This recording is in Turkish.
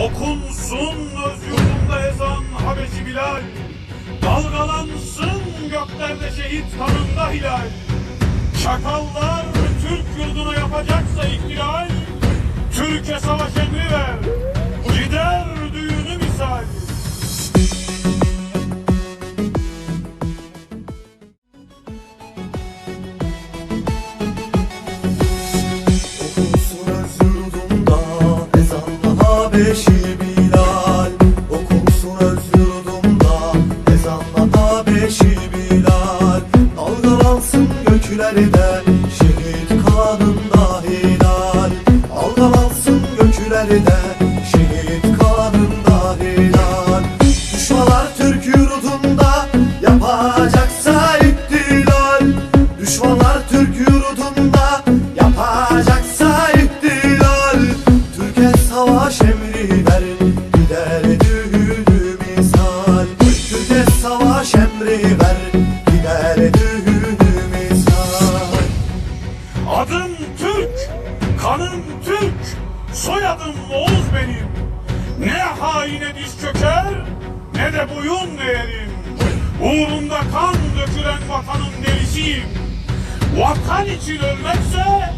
Okunsun öz yurdumda ezan Habeşi Bilal. Dalgalansın göklerde şehit kanında hilal. Çakallar Türk yurduna yapacaksa ihtilal. Türkiye savaş Habeşi Bilal. Okunsun öz yurdumda ezanla Habeşi Bilal. Dalgalansın göklerde şehit kanında hilal Dalgalansın göklerde kanım Türk, soyadım Oğuz benim. Ne haine diz çöker, ne de boyun eğerim. Uğrunda kan dökülen vatanın delisiyim. Vatan için ölmekse.